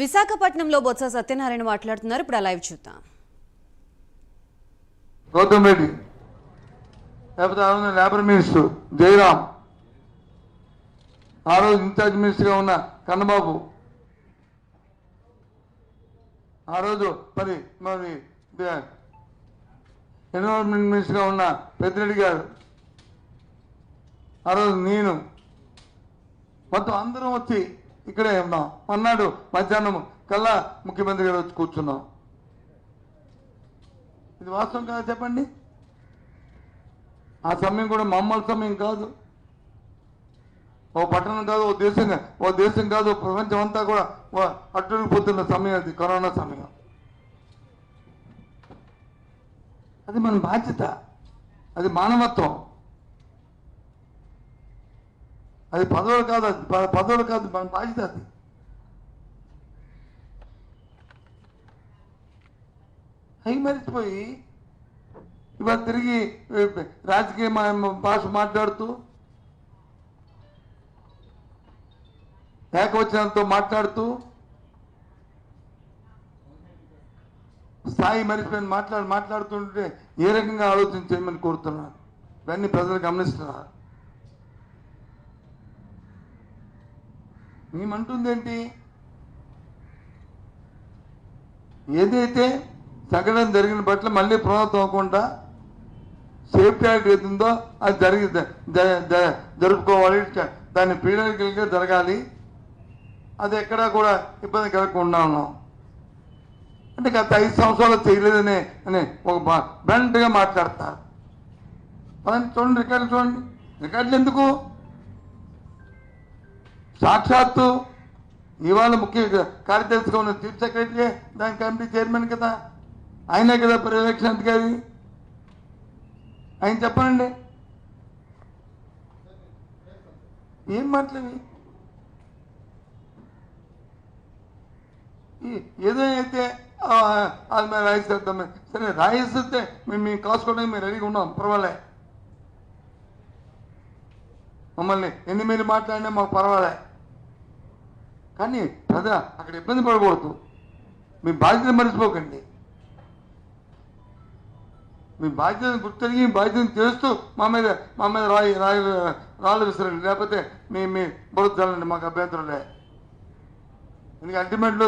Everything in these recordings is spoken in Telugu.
విశాఖపట్నంలో బొత్స సత్యనారాయణ మాట్లాడుతున్నారు. ఇప్పుడు లైవ్ చూద్దాం. గౌతమ్ రెడ్డి లేకపోతే ఆ రోజు లేబర్ మినిస్టర్ జయరాం ఆ రోజు ఇన్ఛార్జ్ మినిస్టర్గా ఉన్న కన్నబాబు ఆ రోజు మరి మరి ఎన్విరాన్మెంట్ మినిస్టర్గా ఉన్న పెద్దిరెడ్డి గారు ఆ రోజు నేను మొత్తం అందరం వచ్చి ఇక్కడే ఉన్నాం. అన్నాడు మధ్యాహ్నం కల్లా ముఖ్యమంత్రి గారు వచ్చి కూర్చున్నాం. ఇది వాస్తవం కాదు చెప్పండి? ఆ సమయం కూడా మామూలు సమయం కాదు. ఓ పట్టణం కాదు ఓ దేశం ఓ దేశం కాదు ప్రపంచం అంతా కూడా అట్టుకుపోతున్న సమయం అది కరోనా సమయం. అది మన బాధ్యత. అది మానవత్వం. అది పదవులు కాదు అది పదవులు కాదు మన బాధ్యత అది. అవి మరిచిపోయి ఇవాళ తిరిగి రాజకీయ భాష మాట్లాడుతూ ఏకవచనంతో మాట్లాడుతూ స్థాయి మరిచిపోయిన మాట్లాడి మాట్లాడుతుంటే ఏ రకంగా ఆలోచించేయమని కోరుతున్నారు ఇవన్నీ ప్రజలు గమనిస్తున్నారు? మేమంటుందేంటి ఏదైతే సంఘటన జరిగిన పట్ల మళ్ళీ పునరావృతం అవ్వకుండా సేఫ్టీ యాక్ట్ ఏది ఉందో అది జరిగి జరుపుకోవాలి. దాన్ని పీడకలుగా జరగాలి. అది ఎక్కడా కూడా ఇబ్బంది కలగకుండా ఉన్నాం. అంటే గత ఐదు సంవత్సరాలు చేయలేదనే అని ఒక బ్రంట్గా మాట్లాడతారు. పదండి చూడండి రికార్డు చూడండి. రికార్డులు ఎందుకు? సాక్షాత్తు ఇవాళ ముఖ్య కార్యదర్శిగా ఉన్న చీఫ్ సెక్రటరీ దాని కమిటీ చైర్మన్ కదా. ఆయనే కదా పర్యవేక్షణ అధికారి ఆయన చెప్పనండి. ఏం మాటలవి ఈ- ఏదో అయితే అది మేము రాయిస్తాం. సరే రాయిస్తే మేము మేము కాసుకోవడానికి మేము రెడీగా ఉన్నాం. పర్వాలే. మమ్మల్ని ఎన్ని మీరు మాట్లాడినా మాకు పర్వాలే. కానీ ప్రజా అక్కడ ఇబ్బంది పడకూడదు. మీ బాధ్యత మర్చిపోకండి. మీ బాధ్యతను గుర్తెరిగి మీ బాధ్యతను చేస్తూ మా మీద మా మీద రాయి రాయి రాళ్ళు విసరండి. లేకపోతే మీ మీ బురద మాకు అభ్యంతరులే ఎందుకంటే అల్టిమేట్లో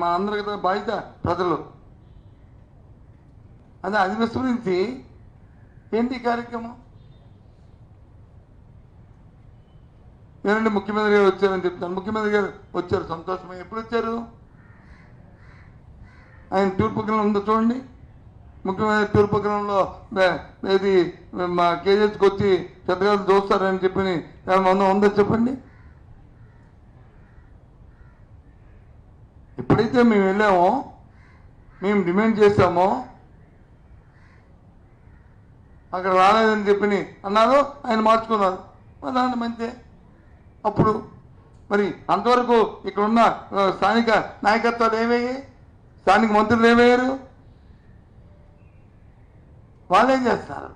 మా అందరికి బాధ్యత ప్రజలు అదే అది విస్మరించి ఏంటి కార్యక్రమం? నేనండి ముఖ్యమంత్రి గారు వచ్చారని చెప్తాను. ముఖ్యమంత్రి గారు వచ్చారు. సంతోషమే. ఎప్పుడు వచ్చారు? ఆయన తూర్పుగ్రహం ఉందో చూడండి. ముఖ్యమైన తూర్పుగ్రహంలో ఇది మా కేజెస్కి వచ్చి చెత్తగారు చూస్తారని చెప్పి మొన్న ఉందో చెప్పండి? ఎప్పుడైతే మేము వెళ్ళామో మేము డిమాండ్ చేశామో అక్కడ రాలేదని చెప్పి అన్నారు. ఆయన మార్చుకున్నారు. మరి మంచిదే. అప్పుడు మరి అంతవరకు ఇక్కడ ఉన్న స్థానిక నాయకత్వాలు ఏమయ్యాయి? స్థానిక మంత్రులు ఏమయ్యారు? వాళ్ళు ఏం చేస్తారు?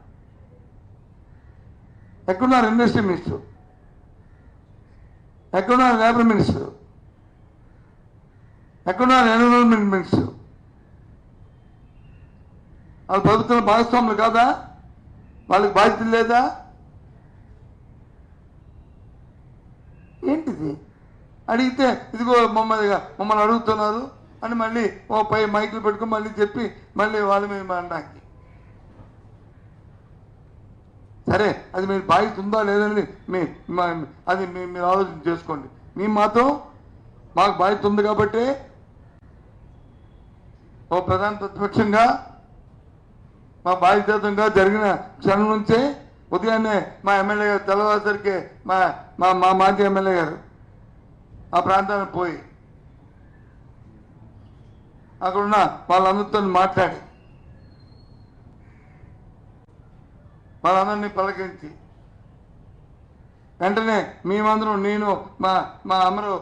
ఎక్కడున్నారు ఇండస్ట్రీ మినిస్టర్? ఎక్కడున్నారు లేబర్ మినిస్టర్? ఎక్కడున్నారు ఎన్విరాన్మెంట్ మినిస్టర్? వాళ్ళ ప్రభుత్వం భాగస్వాములు కాదా? వాళ్ళకి బాధ్యత లేదా? ఏంటిది? అడిగితే ఇదిగో మమ్మల్ని మమ్మల్ని అడుగుతున్నారు అని మళ్ళీ ఓ పై మైకులు పెట్టుకుని మళ్ళీ చెప్పి మళ్ళీ వాళ్ళ మీద అనడానికి సరే అది మీరు బాధ్యత ఉందా లేదని మీ మా- అది మీ- మీరు ఆలోచన చేసుకోండి. మేము మాత్రం మాకు బాధ్యత ఉంది కాబట్టి ఓ ప్రధాన ప్రతిపక్షంగా మా బాధ్యతంగా జరిగిన క్షణం నుంచే ఉదయాన్నే మా ఎమ్మెల్యే గారు తెల్లవారుసరికి మా మా మా మాజీ ఎమ్మెల్యే గారు ఆ ప్రాంతానికి పోయి అక్కడున్న వాళ్ళందరితో మాట్లాడి వాళ్ళందరినీ పలకరించి వెంటనే మేమందరం నేను మా మా అమరు